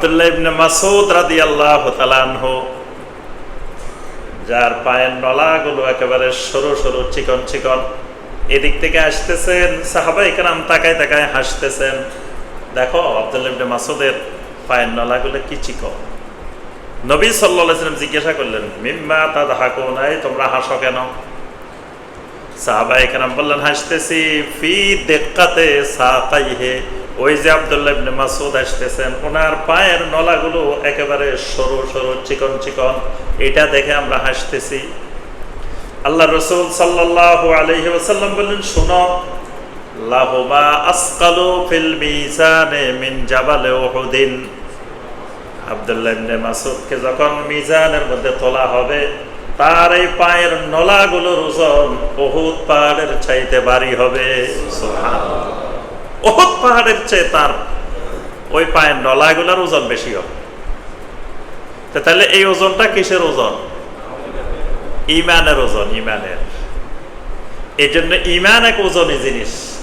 আব্দুল্লাহ ইবনে মাসুদ রাদিয়াল্লাহু তাআলা আনহু, যার পায়ের নলাগুলো একেবারে সরু সরু চিকন চিকন, এদিক থেকে আসতেছেন সাহাবা ইকরাম তাকায় তাকায় হাসতেছেন। দেখো, আব্দুল্লাহ ইবনে মাসুদের পায়ের নলাগুলো কি চিকন। নবী ওয়াসাল্লাম জিজ্ঞাসা করলেন, মিম্মা তাদহাকুনা? এই তোমরা হাসো কেন? সাহাবা একরাম বললেন, হাসতেছি, ফি দেক্কাতে সাকাইহে। ওই যে আব্দুল্লাহ ইবনে মাসুদ আসতেছেন, ওনার পায়ের নলাগুলো একেবারে সরু সরু, চিকন চিকন, এটা দেখে আমরা হাসতেছি। আল্লাহ রসুল সাল্লাল্লাহু আলাইহি ওয়াসাল্লাম বললেন, শুনো, লাহুমা মাসুদকে যখন মিজানের মধ্যে তোলা হবে, তার এই পায়ের নলাগুলোর ওজন বহুত পাহাড়ের চাইতে ভারী হবে। বহুত পাহাড়ের চেয়ে তার ওই পায়ের নলাগুলোর ওজন বেশি হবে। তাহলে এই ওজনটা কিসের ওজন? ইমানের ওজন, ইমানের। এই জন্য ইমান এক ওজনই জিনিস।